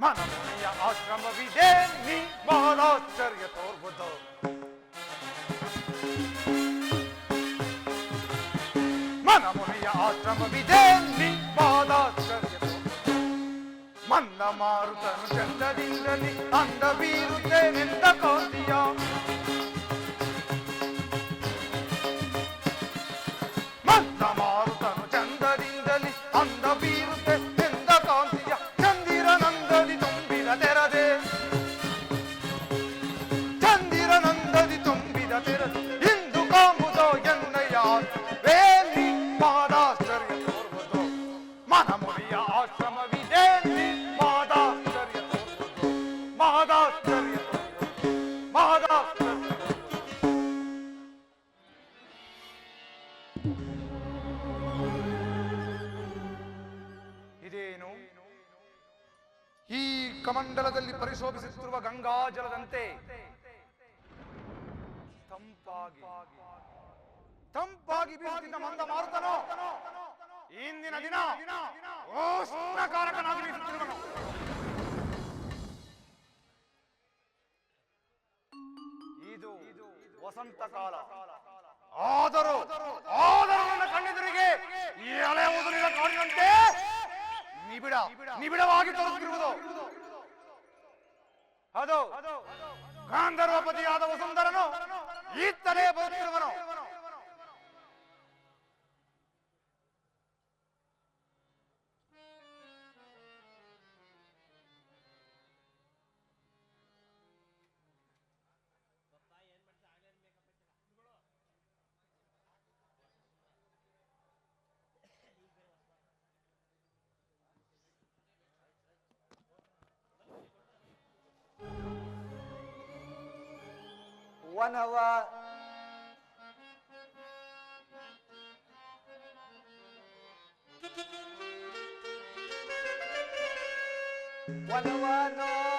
మనమయ ఆశ్రమ విదేమి మహారాశ్చర్య తోర్బుతో మనమయ ఆశ్రమ విదేమి మహారాశ్చర్య మంద మారుతను చెందదిల్లని అంద వీరుతే నిందకో ಕಮಂಡಲದಲ್ಲಿ ಪರಿಶೋಭಿಸುತ್ತಿರುವ ಗಂಗಾಜಲದಂತೆ ತಂಪಾಗಿ. ತಂಪಾಗಿ ಮಂದ ಮಾರುತನೋ. ಇಂದಿನ ದಿನ ಇದು ವಸಂತ ಕಾಲ. ಆದರೂ ಆದರೂ ನನ್ನ ಕಣ್ಣೆದುರಿಗೆ ಈ ಹಳೆ ಕಾಣಿದಂತೆ ನಿಬಿಡ, ನಿಬಿಡವಾಗಿ ತೋರುತ್ತಿರುವುದು. ಅದು ಗಾಂಧರ್ವಪತಿಯಾದ ವಸುಂಧರನು ಈತಲೇ ಬರುತ್ತಿರುವನು ವನವ ವನವ ನೋಡೆ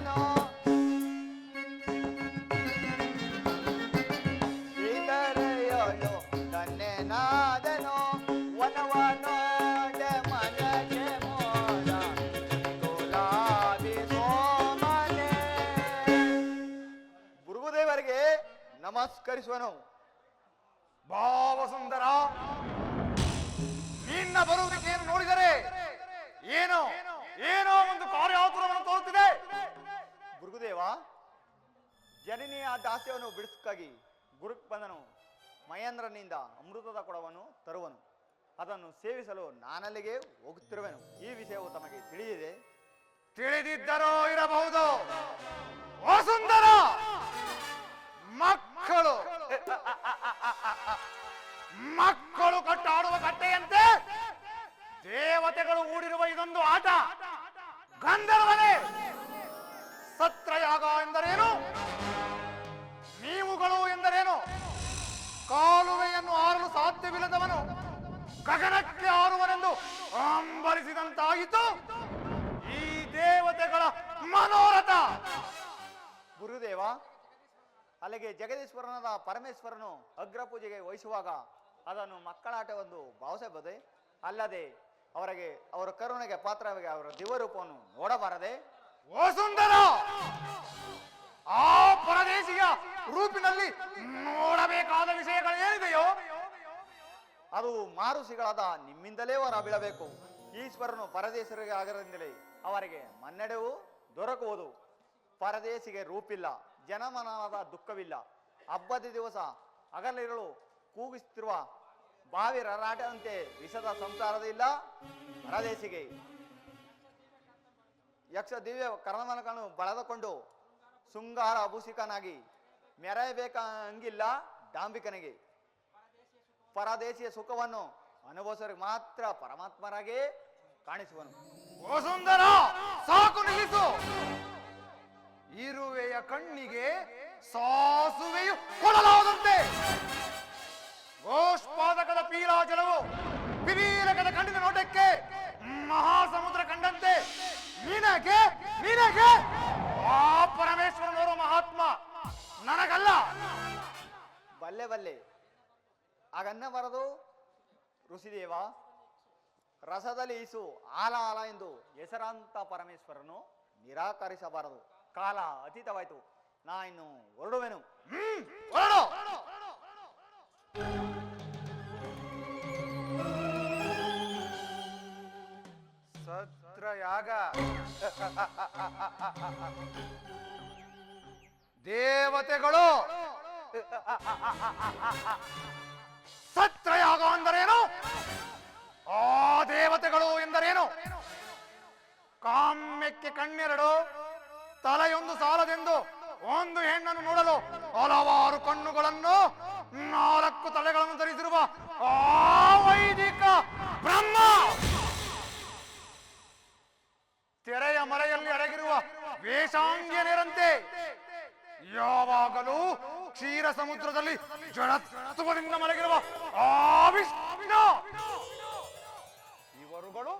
ನಮಸ್ಕರಿಸುವನು ಭಾವ ಸುಂದರ ನಿನ್ನ ಬರುವುದಕ್ಕೆ ಏನು ನೋಡಿದರೆ? ಏನೋ? ಏನೋ ಒಂದು ಕಾರ್ಯಾತುರವನ್ನು ತೋರುತ್ತಿದೆ. ಗುರುಗುದೇವ ಜನನಿಯ ದಾಸ್ಯವನ್ನು ಬಿಡಿಸಕ್ಕಾಗಿ ಗುರುಕ್ ಬಂದನು. ಮಹೇಂದ್ರನಿಂದ ಅಮೃತದ ಕೊಡವನ್ನು ತರುವನು. ಅದನ್ನು ಸೇವಿಸಲು ನಾನಲ್ಲಿಗೆ ಹೋಗುತ್ತಿರುವೆನು. ಈ ವಿಷಯವು ತಮಗೆ ತಿಳಿದಿದೆ. ತಿಳಿದಿದ್ದರೋ ಇರಬಹುದು. ವಸುಂಧರ, ಮಕ್ಕಳು. ಮಕ್ಕಳು ಕಟ್ಟಾಡುವ ಕಟ್ಟೆಯಂತೆ ದೇವತೆಗಳು ಊಡಿರುವ ಇದೊಂದು ಆಟ. ಗಂಧರ್ವನೇ. ಸತ್ರಯಾಗ ಎಂದರೇನು? ನೀವುಗಳು ಎಂದರೇನು? ಕಾಲುವೆಯನ್ನು ಆರಲು ಸಾಧ್ಯವಿಲ್ಲದವನು ಗಗನಕ್ಕೆ ಆರುವನೆಂದು ಅಂಬರಿಸಿದಂತಾಯಿತು. ಈ ದೇವತೆಗಳ ಮನೋರಥ. ಗುರುದೇವ ಅಲ್ಲಿಗೆ ಜಗದೀಶ್ವರನಾದ ಪರಮೇಶ್ವರನು ಅಗ್ರ ಪೂಜೆಗೆ ವಹಿಸುವಾಗ ಅದನ್ನು ಮಕ್ಕಳಾಟವೆಂದು ಭಾವಿಸಬಹುದೇ? ಅಲ್ಲದೆ ಅವರಿಗೆ ಅವರ ಕರುಣೆಗೆ ಪಾತ್ರವಾಗಿ ಅವರ ದಿವರೂಪವನ್ನು ನೋಡಬಾರದೆ? ಸುಂದರ! ಆ ಪರದೇಶಿಯ ರೂಪಿನಲ್ಲಿ ನೋಡಬೇಕಾದ ವಿಷಯಗಳೇನಿದೆಯೋ? ಅದು ಮಾರುಸಿಗಳಾದ ನಿಮ್ಮಿಂದಲೇ ಹೊರ ಬೀಳಬೇಕು. ಈಶ್ವರನು ಪರದೇಶರಿಗೆ ಆಗರಿಂದಲೇ ಅವರಿಗೆ ಮನ್ನಡೆವು ದೊರಕುವುದು. ಪರದೇಶಿಗೆ ರೂಪಿಲ್ಲ. ಜನಮನವಾದ ದುಃಖವಿಲ್ಲ. ಹಬ್ಬದ ದಿವಸ ಹಗಲಿರಳು ಕೂಗಿಸುತ್ತಿರುವ ಬಾವಿ ರರಾಟದಂತೆ ವಿಷದ ಸಂಸಾರದಿಲ್ಲ ಪರದೇಶಿಗೆ. ಯಕ್ಷ ದಿವ್ಯ ಕರ್ಣಮನಕನು ಬಳದುಕೊಂಡು ಶೃಂಗಾರ ಅಭೂಷಿಕನಾಗಿ ಮೆರೆಯಬೇಕಂಗಿಲ್ಲ ಡಾಂಬಿಕನಿಗೆ. ಪರದೇಶಿಯ ಸುಖವನ್ನು ಅನುಭವಿಸೋರಿಗೆ ಮಾತ್ರ ಪರಮಾತ್ಮರಾಗೇ ಕಾಣಿಸುವನು. ಸಾಕು ನಿಲ್ಲಿಸು. ಇರುವೆಯ ಕಣ್ಣಿಗೆ ಸಾಸುವೆಯು ಕೊಡಲಾದಂತೆ. ಗೋಷ್ಪಾದಕದ ಪೀಲಾಜಲವು ಪಿರೀಲಕದ ಕಣ್ಣಿನ ನೋಟಕ್ಕೆ ಮಹಾಸಮುದ್ರ ಕಂಡಂತೆ. ನಿನಗೆ ನಿನಗೆ, ಆ ಪರಮೇಶ್ವರನವರು ಮಹಾತ್ಮ, ನನಗಲ್ಲ. ಬಲ್ಲೆ ಬಲ್ಲೆ. ಆಗನ್ನ ಬರದು ಋಷಿದೇವ, ರಸದಲ್ಲಿ ಈಸು ಆಲ ಆಲ ಎಂದು ಹೆಸರಾಂತ ಪರಮೇಶ್ವರನು ನಿರಾಕರಿಸಬಾರದು. ಕಾಲ ಅತೀತವಾಯಿತು. ನಾ ಇನ್ನು ಹೊರಡುವೆನು. ಹೊರಡು. ಸತ್ರಯಾಗ. ದೇವತೆಗಳು. ಸತ್ರಯಾಗ ಅಂದರೇನು? ಆ ದೇವತೆಗಳು ಎಂದರೇನು? ಕಾಮ್ಯಕ್ಕೆ ಕಣ್ಣೆರಡು. ತಲೆಯೊಂದು ಸಾಲದೆಂದು ಒಂದು ಹೆಣ್ಣನ್ನು ನೋಡಲು ಹಲವಾರು ಕಣ್ಣುಗಳನ್ನು, ನಾಲ್ಕು ತಲೆಗಳನ್ನು ಧರಿಸಿರುವ ಆ ವೈದಿಕ ಬ್ರಹ್ಮ! ತೆರೆಯ ಮರೆಯಲ್ಲಿ ಅಡಗಿರುವ ವೇಷಾಂಗ್ಯನಿರಂತೆ ಯಾವಾಗಲೂ ಕ್ಷೀರ ಸಮುದ್ರದಲ್ಲಿ ಜಡತ್ವದಿಂದ ಮಲಗಿರುವ ಆ ವಿಷ್ಣು! ಇವರುಗಳು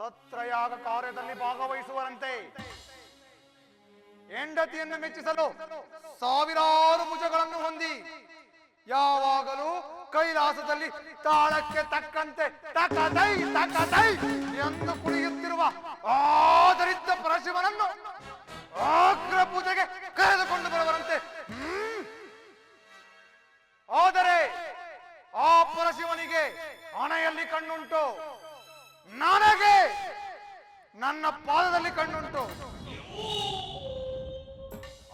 ಸತ್ರಯಾಗ ಕಾರ್ಯದಲ್ಲಿ ಭಾಗವಹಿಸುವರಂತೆ. ಹೆಂಡತಿಯನ್ನು ಮೆಚ್ಚಿಸಲು ಸಾವಿರಾರು ಭುಜಗಳನ್ನು ಹೊಂದಿ, ಯಾವಾಗಲೂ ಕೈಲಾಸದಲ್ಲಿ ತಾಳಕ್ಕೆ ತಕ್ಕಂತೆ ತಕದೈ ತಕದೈ ಎಂದು ಕುಣಿಯುತ್ತಿರುವ ಆದರಿದ್ದ ಪರಶಿವನನ್ನು ಅಗ್ರ ಪೂಜೆಗೆ ಕರೆದುಕೊಂಡು ಬರುವರಂತೆ. ಆದರೆ ಆ ಪರಶಿವನಿಗೆ ಹಣೆಯಲ್ಲಿ ಕಣ್ಣುಂಟು. ನನಗೆ ನನ್ನ ಪಾದದಲ್ಲಿ ಕಣ್ಣುಂಟು.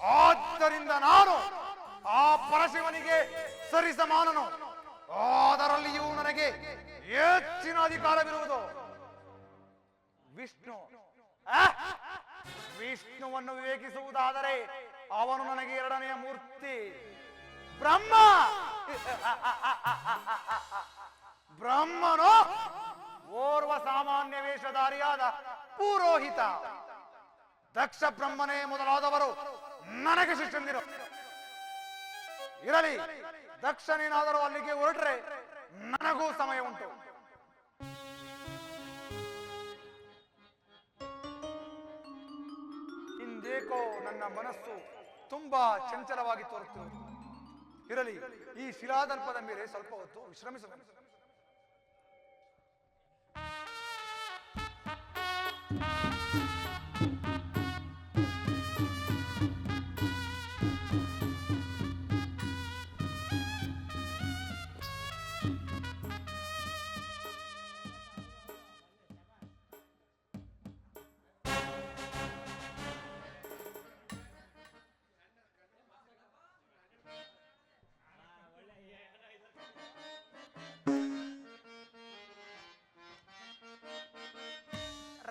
ಆದ್ದರಿಂದ ನಾನು ಆ ಪರಶಿವನಿಗೆ ಸರಿಸಮಾನನು. ಅದರಲ್ಲಿಯೂ ನನಗೆ ಹೆಚ್ಚಿನ ಅಧಿಕಾರವಿರುವುದು. ವಿಷ್ಣು? ವಿಷ್ಣುವನ್ನು ವಿವೇಕಿಸುವುದಾದರೆ ಅವನು ನನಗೆ ಎರಡನೆಯ ಮೂರ್ತಿ. ಬ್ರಹ್ಮ! ಬ್ರಹ್ಮನು ಓರ್ವ ಸಾಮಾನ್ಯ ವೇಷಧಾರಿಯಾದ ಪುರೋಹಿತ. ದಕ್ಷ ಬ್ರಹ್ಮನೇ ಮೊದಲಾದವರು. ನನಗೆ ಶಿಷ್ಯಂದಿರು ಇರಲಿ ದಕ್ಷನೇನಾದರೂ ಅಲ್ಲಿಗೆ ಹೊರಟ್ರೆ ನನಗೂ ಸಮಯ ಉಂಟು. ಇಂದೇಕೋ ನನ್ನ ಮನಸ್ಸು ತುಂಬಾ ಚಂಚಲವಾಗಿ ತೋರುತ್ತಿರುವುದು ಇರಲಿ, ಈ ಶಿಲಾದರ್ಪದ ಮೇಲೆ ಸ್ವಲ್ಪ ಹೊತ್ತು ವಿಶ್ರಮಿಸಬೇಕು ರಜತಾದ್ರಿವಾಸರಮ್ಯ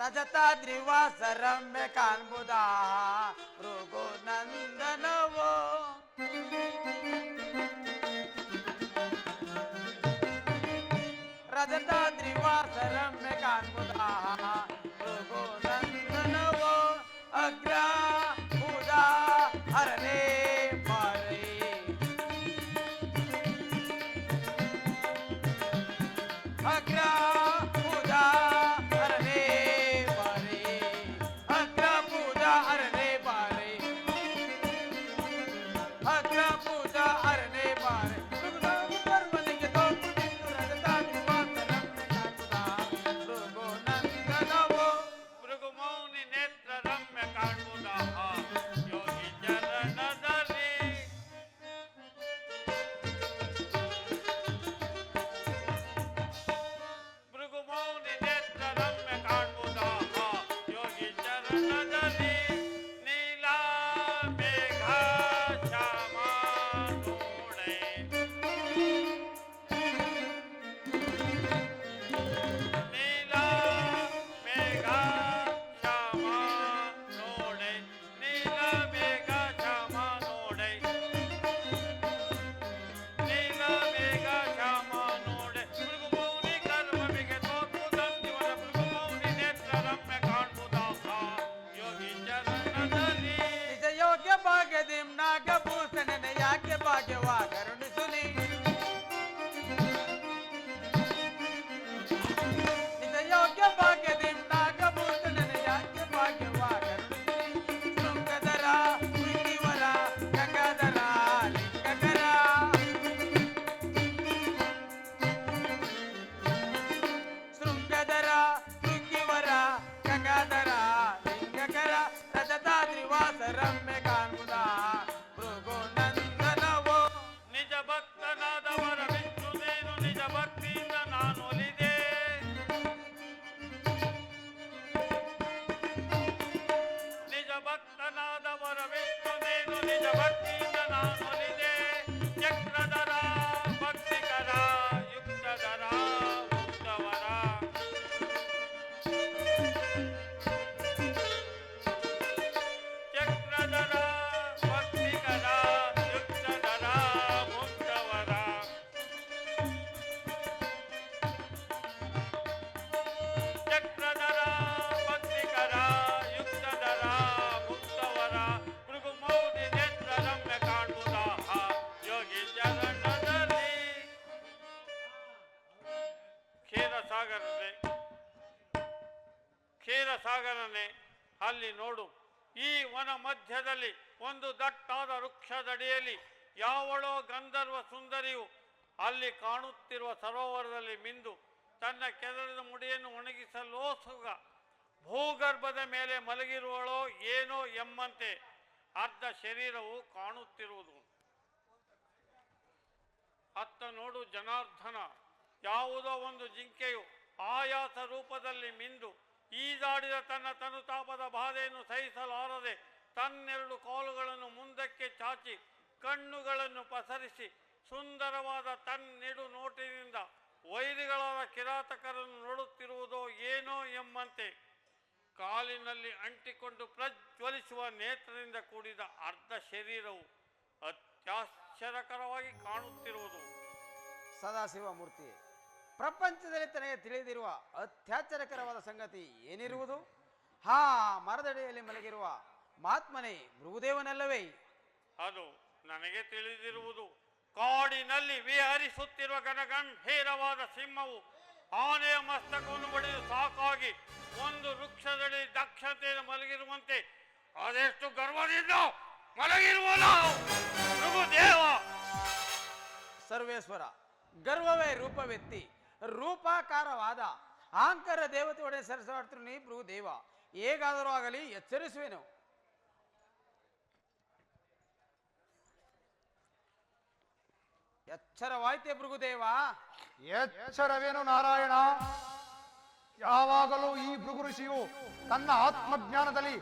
रजताद्रिवासरम्य रजता भृगुनन्दनवो रजताद्रिवासरम्य कान्मुदाः Rama. ಕ್ಷೀರಸಾಗರನೆ ಕ್ಷೀರಸಾಗರನೆ, ಅಲ್ಲಿ ನೋಡು. ಈ ವನ ಮಧ್ಯದಲ್ಲಿ ಒಂದು ದಟ್ಟಾದ ವೃಕ್ಷದಡಿಯಲ್ಲಿ ಯಾವಳೋ ಗಂಧರ್ವ ಸುಂದರಿಯು ಅಲ್ಲಿ ಕಾಣುತ್ತಿರುವ ಸರೋವರದಲ್ಲಿ ಮಿಂದು ತನ್ನ ಕೆದರದ ಮುಡಿಯನ್ನು ಒಣಗಿಸಲೋ ಸುಗ, ಭೂಗರ್ಭದ ಮೇಲೆ ಮಲಗಿರುವಳೋ ಏನೋ ಎಂಬಂತೆ ಅರ್ಧ ಶರೀರವು ಕಾಣುತ್ತಿರುವುದು. ಅತ್ತ ನೋಡು ಜನಾರ್ದನ, ಯಾವುದೋ ಒಂದು ಜಿಂಕೆಯು ಆಯಾಸ ರೂಪದಲ್ಲಿ ಮಿಂದು ಈಜಾಡಿದ ತನ್ನ ತನುತಾಪದ ಬಾಧೆಯನ್ನು ಸಹಿಸಲಾರದೆ ತನ್ನೆರಡು ಕಾಲುಗಳನ್ನು ಮುಂದಕ್ಕೆ ಚಾಚಿ ಕಣ್ಣುಗಳನ್ನು ಪಸರಿಸಿ ಸುಂದರವಾದ ತನ್ನೆಡು ನೋಟಿನಿಂದ ವೈರಿಗಳಾದ ಕಿರಾತಕರನ್ನು ನೋಡುತ್ತಿರುವುದೋ ಏನೋ ಎಂಬಂತೆ ಕಾಲಿನಲ್ಲಿ ಅಂಟಿಕೊಂಡು ಪ್ರಜ್ವಲಿಸುವ ನೇತ್ರದಿಂದ ಕೂಡಿದ ಅರ್ಧ ಶರೀರವು ಅತ್ಯಾಶ್ಚರ್ಯಕರವಾಗಿ ಕಾಣುತ್ತಿರುವುದು. ಸದಾಶಿವ ಮೂರ್ತಿ. ಪ್ರಪಂಚದಲ್ಲಿ ತನಗೆ ತಿಳಿದಿರುವ ಅತ್ಯಾಚಾರಕರವಾದ ಸಂಗತಿ ಏನಿರುವುದು? ಹಾ ಮರದಡಿಯಲ್ಲಿ ಮಲಗಿರುವ ಮಹಾತ್ಮನೇ ಮೃಗುದೇವನಲ್ಲವೇ ಅದು ನನಗೆ ತಿಳಿದಿರುವುದು. ಕಾಡಿನಲ್ಲಿ ವಿಹರಿಸುತ್ತಿರುವ ಗಣಗಂಭೀರವಾದ ಸಿಂಹವು ಆನೆಯ ಮಸ್ತಕವನ್ನು ಬಡಿದು ಸಾಕಾಗಿ ಒಂದು ವೃಕ್ಷದಲ್ಲಿ ದಕ್ಷತೆಯನ್ನು ಮಲಗಿರುವಂತೆ ಅದೆಷ್ಟು ಗರ್ವದಿಂದ ಮಲಗಿರುವ ಸರ್ವೇಶ್ವರ ಗರ್ವವೇ ರೂಪವೆತ್ತಿ ರೂಪಾಕಾರವಾದ ಅಹಂಕಾರ ದೇವತೆಯೊಡೆ ಸರಸಾಡ್ತಿರು ನೀ ದೇವ, ಹೇಗಾದರೂ ಆಗಲಿ ಎಚ್ಚರಿಸುವೆನು. ಎಚ್ಚರವಾಯ್ತೆ ಭೃಗುದೇವ ಎಚ್ಚರವೇನು ನಾರಾಯಣ? ಯಾವಾಗಲೂ ಈ ಭೃಗು ಋಷಿಯು ತನ್ನ ಆತ್ಮಜ್ಞಾನದಲ್ಲಿ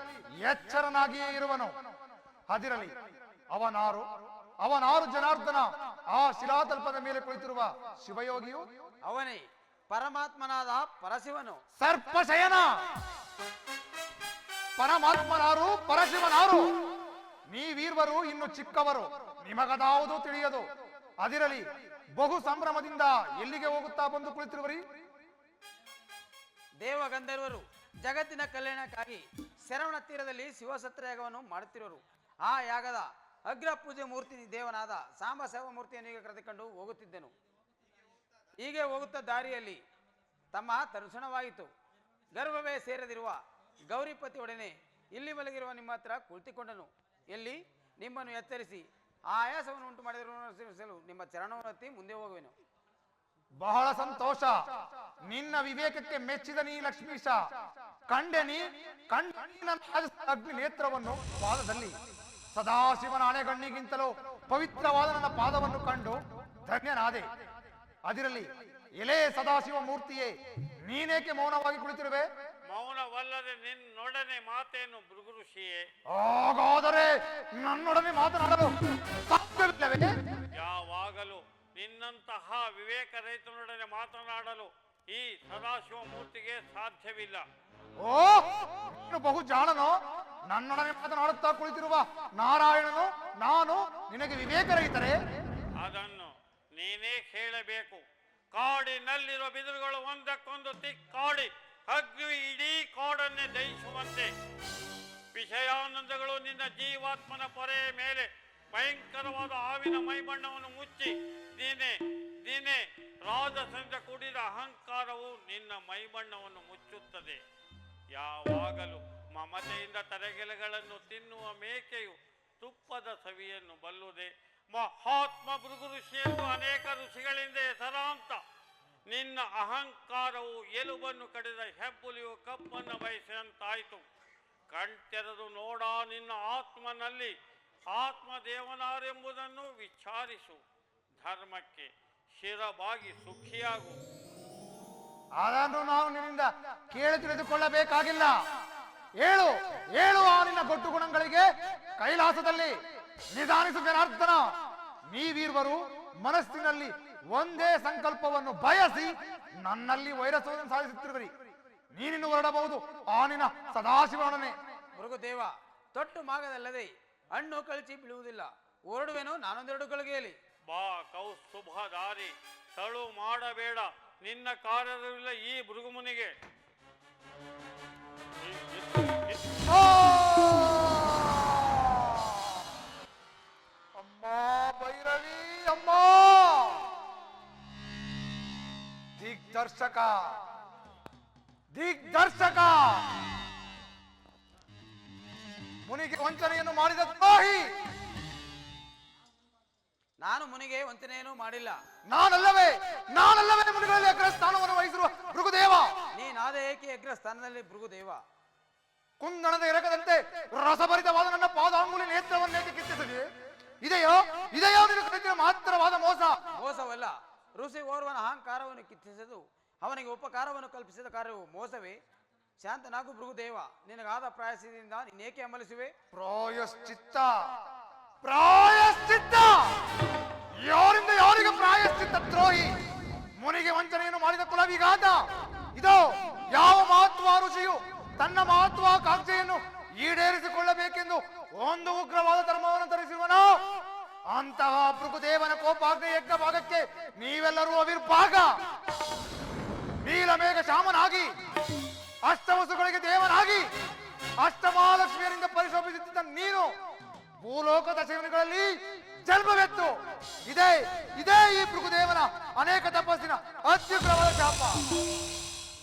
ಎಚ್ಚರನಾಗಿಯೇ ಇರುವನು. ಅದಿರಲಿ, ಅವನಾರು ಅವನಾರು ಜನಾರ್ದನ ಆ ಶಿಲಾತಲ್ಪದ ಮೇಲೆ ಕುಳಿತಿರುವ ಶಿವಯೋಗಿಯು ಅವನೇ ಪರಮಾತ್ಮನಾದ ಪರಶಿವನು. ಸರ್ಪಶಯನ. ಪರಮಾತ್ಮನಾರು ಪರಶಿವನಾರು. ನೀವೀರ್ವರು ಇನ್ನು ಚಿಕ್ಕವರು. ನಿಮಗದಾವುದು ತಿಳಿಯದು. ಅದಿರಲಿ ಬಹು ಸಂಭ್ರಮದಿಂದ ಎಲ್ಲಿಗೆ ಹೋಗುತ್ತಾ ಬಂದು ಕುಳಿತಿರುವರಿ? ದೇವಗಂಧರ್ವರು ಜಗತ್ತಿನ ಕಲ್ಯಾಣಕ್ಕಾಗಿ ಶರವಣ ತೀರದಲ್ಲಿ ಶಿವಸತ್ರ ಯಾಗವನ್ನು ಮಾಡುತ್ತಿರುವರು. ಆ ಯಾಗದ ಅಗ್ರ ಪೂಜೆ ಮೂರ್ತಿ ದೇವನಾದ ಸಾಂಬ ಮೂರ್ತಿಯನ್ನು ಈಗ ಕರೆದುಕೊಂಡು ಹೋಗುತ್ತಿದ್ದೆನು. ಹೀಗೆ ಹೋಗುತ್ತ ದಾರಿಯಲ್ಲಿ ತಮ್ಮ ತರುಷಣವಾಯಿತು ಗರ್ಭವೇ ಸೇರದಿರುವ ಗೌರಿಪತಿಯೊಡನೆ ಇಲ್ಲಿ ಮಲಗಿರುವ ನಿಮ್ಮ ಹತ್ರ ಕುಳಿತುಕೊಂಡನು. ಎಲ್ಲಿ? ನಿಮ್ಮನ್ನು ಎಚ್ಚರಿಸಿ ಆಯಾಸವನ್ನು ಉಂಟು ಮಾಡಿದರು ನಿಮ್ಮ ಚರಣವನ್ನು ಹತ್ತಿ ಮುಂದೆ ಹೋಗುವೆನು. ಬಹಳ ಸಂತೋಷ. ನಿನ್ನ ವಿವೇಕಕ್ಕೆ ಮೆಚ್ಚಿದ ನೀ ಲಕ್ಷ್ಮೀಶ. ಕಂಡೆನಿ ನೀ ರಾಜಸ ಅಗ್ನಿ ನೇತ್ರವನ್ನು ಪಾದದಲ್ಲಿ. ಸದಾಶಿವನ ಅಣೆಗಣ್ಣಿಗಿಂತಲೂ ಪವಿತ್ರವಾದ ನನ್ನ ಪಾದವನ್ನು ಕಂಡು ಧನ್ಯನಾದೆ. ಅದಿರಲಿ ಎಲೆ ಸದಾಶಿವ ಮೂರ್ತಿಯೇ ನೀನೇಕೆ ಮೌನವಾಗಿ ಕುಳಿತಿರುವೆ? ಮೌನವಲ್ಲದೆ ನಿನ್ನೊಡನೆ ಮಾತೇನು ಭೃಗು ಋಷಿಯೇ ಹಾಗಾದರೆ ನನ್ನೊಡನೆ ಮಾತನಾಡಲು ಸಾಧ್ಯವಿಲ್ಲವೇ? ಯಾವಾಗಲೂ ನಿನ್ನಂತಹ ವಿವೇಕ ರೈತನೊಡನೆ ಮಾತನಾಡಲು ಈ ಸದಾಶಿವ ಮೂರ್ತಿಗೆ ಸಾಧ್ಯವಿಲ್ಲ. ಓ ನೀನು ಬಹು ಜಾಣನು? ನನ್ನೊಡನೆ ಮಾತನಾಡುತ್ತಾ ಕುಳಿತಿರುವ ನಾರಾಯಣನು ನಾನು ನಿನಗೆ ವಿವೇಕ ರೈತರೇ ಅದನ್ನು ನೀನೇ ಹೇಳಬೇಕು. ಕಾಡಿನಲ್ಲಿರುವ ಬಿದಿರುಗಳು ಒಂದಕ್ಕೊಂದು ತಿಕ್ಕಾಡಿ ಅಗ್ನಿ ಇಡೀ ಕಾಡನ್ನೇ ದಹಿಸುವಂತೆ. ವಿಷಯಾನಂದಗಳು ನಿನ್ನ ಜೀವಾತ್ಮನ ಪೊರೆಯ ಮೇಲೆ ಭಯಂಕರವಾದ ಹಾವಿನ ಮೈಬಣ್ಣವನ್ನು ಮುಚ್ಚಿ, ನೀನೆ ನೀನೆ ರಾಜಸಂದ ಕೂಡಿದ ಅಹಂಕಾರವು ನಿನ್ನ ಮೈಬಣ್ಣವನ್ನು ಮುಚ್ಚುತ್ತದೆ. ಯಾವಾಗಲೂ ಮಮತೆಯಿಂದ ತಲೆಗೆಲೆಗಳನ್ನು ತಿನ್ನುವ ಮೇಕೆಯು ತುಪ್ಪದ ಸವಿಯನ್ನು ಬಲ್ಲುದೆ ಮಹಾತ್ಮ ಭೃಗು ಋಷಿಯೆಂದು ಅನೇಕ ಋಷಿಗಳಿಂದ ಹೆಸರಾಂತ. ನಿನ್ನ ಅಹಂಕಾರವು ಎಲುಬನ್ನು ಕಡಿದ ಹೆಬ್ಬುಲಿಯು ಕಪ್ಪನ್ನು ಬಯಸಿದಂತಾಯಿತು. ಕಣ್ತೆರೆದು ನೋಡ ನಿನ್ನ ಆತ್ಮನಲ್ಲಿ ಆತ್ಮದೇವನಾರೆಂಬುದನ್ನು ವಿಚಾರಿಸು. ಧರ್ಮಕ್ಕೆ ಶಿರಬಾಗಿ ಸುಖಿಯಾಗು. ಆದರೂ ನಾವು ನಿನ್ನಿಂದ ಕೇಳಿ ತಿಳಿದುಕೊಳ್ಳಬೇಕಾಗಿಲ್ಲ. ಹೇಳು ಹೇಳು ಆ ನಿನ್ನ ಗೊಟ್ಟು ಗುಣಗಳಿಗೆ ಕೈಲಾಸದಲ್ಲಿ. ನಿಧಾನಿಸು ಜನಾರ್ದನ ನೀವೀರ್ವರು ಮನಸ್ಸಿನಲ್ಲಿ ಒಂದೇ ಸಂಕಲ್ಪವನ್ನು ಬಯಸಿ ನನ್ನಲ್ಲಿ ವೈರಸ್ಸವನ್ನು ಸಾಧಿಸುತ್ತಿರುವಿರಿ. ನೀನಿನ್ನು ಹೊರಡಬಹುದು. ಆನಿನ ಸದಾಶಿವನೇ ಮೃಗುದೇವ ತೊಟ್ಟು ಮಾಗದಲ್ಲದೆ ಹಣ್ಣು ಕಳಚಿ ಬೀಳುವುದಿಲ್ಲ. ಹೊರಡುವೆನು ನಾನೊಂದೆರಡು ಗಳಿಗೆಯಲ್ಲಿ ಬಾ ಕೌ ಕೌಸ್ತುಭಧಾರಿ ತಳು ಮಾಡಬೇಡ. ನಿನ್ನ ಕಾರ್ಯವಿಲ್ಲ ಈ ಭೃಗುಮುನಿಗೆ ಅಮ್ಮ ಭೈರವಿ ಅಮ್ಮ! ದಿಗ್ದರ್ಶಕ! ದಿಗ್ದರ್ಶಕ! ಮುನಿಗೆ ವಂಚನೆಯನ್ನು ಮಾಡಿದ ದ್ರೋಹಿ ನಾನು ಮುನಿಗೆ ವಂಚನೆಯನ್ನು ಮಾಡಿಲ್ಲ. ನಾನಲ್ಲವೇ ನಾನಲ್ಲವೇ ಮುನಿಗಳಲ್ಲಿ ಅಗ್ರ ಸ್ಥಾನವನ್ನು ವಹಿಸಿರುವ ಭೃಗುದೇವ? ನೀನಾದ ಏಕೆ ಅಗ್ರ ಸ್ಥಾನದಲ್ಲಿ ಭೃಗುದೇವ? ಕುಂದಣದ ಎರಕದಂತೆ ರಸಭರಿತವಾದ ನನ್ನ ಪಾದಾಂಗುಲಿ ನೇತ್ರವನ್ನೇಕೆ ಕಿತ್ತಿಸಲಿ? ಇದೆಯೋ? ಇದೆಯೋ ನಿನಗೆ ಮಾತ್ರವಾದ ಮೋಸ. ಮೋಸವಲ್ಲ. ಋಷಿ ಓರ್ವನ ಅಹಂಕಾರವನ್ನು ಕಿತ್ತಿಸದು ಅವನಿಗೆ ಉಪಕಾರವನ್ನು ಕಲ್ಪಿಸಿದ ಕಾರ್ಯವು ಮೋಸವೇ? ಶಾಂತನಾಗು ಭೃಗುದೇವ. ನಿನಗಾದ ಪ್ರಾಯಸದಿಂದ ನೀನೇಕೆ ಅಮಲಿಸುವೆ? ಪ್ರಾಯಶ್ಚಿತ್ತ. ಪ್ರಾಯಶ್ಚಿತ್ತ! ಯಾರಿಂದ ಯಾರಿಗೆ ಪ್ರಾಯಶ್ಚಿತ್ತ ದ್ರೋಹಿ? ಮುನಿಗೆ ವಂಚನೆಯನ್ನು ಮಾಡಿದ ಕುಲವಿಗಾದ ಇದು ಯಾವ ಮಹತ್ವ ಋಷಿಯು ತನ್ನ ಮಹತ್ವಾಕಾಂಕ್ಷೆಯನ್ನು ಈಡೇರಿಸಿಕೊಳ್ಳಬೇಕೆಂದು ಒಂದು ಉಗ್ರವಾದ ಧರ್ಮವನ್ನು ಧರಿಸಿರುವನೋ? ಅಂತಹ ಭೃಗುದೇವನ ಕೋಪಾಗ್ನಿ ಯಜ್ಞ ಭಾಗಕ್ಕೆ ನೀವೆಲ್ಲರೂ ಅವಿರ್ಭಾಗ. ನೀಲಮೇಘ ಶಾಮನಾಗಿ ಅಷ್ಟವಸುಗಳಿಗೆ ದೇವನಾಗಿ ಅಷ್ಟಮಹಾಲಕ್ಷ್ಮಿಯರಿಂದ ಪರಿಶೋಭಿಸುತ್ತಿದ್ದ ನೀನು ಭೂಲೋಕದ ಸೇವನೆಗಳಲ್ಲಿ ಜನ್ಮವೆತ್ತು. ಇದೇ ಇದೇ ಈ ಭೃಗುದೇವನ ಅನೇಕ ತಪಸ್ಸಿನ ಅತ್ಯುಗ್ರವಾದ ಶಾಪ.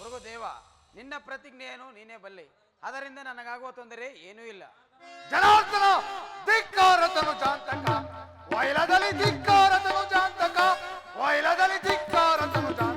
ಭೃಗುದೇವ ನಿನ್ನ ಪ್ರತಿಜ್ಞೆಯನ್ನು ನೀನೇ ಬಲ್ಲಿ. ಅದರಿಂದ ನನಗಾಗುವ ತೊಂದರೆ ಏನೂ ಇಲ್ಲ. ಜನಾರ್ದನ ಧಿಕ್ಕಾರತನು ಜಾಂತಕ. ವೈಲದಲ್ಲಿ ಧಿಕ್ಕಾರತನು ಜಾತಕ ವೈಲದಲ್ಲಿ ಧಿಕ್ಕಾರತನು ಜಾತಕ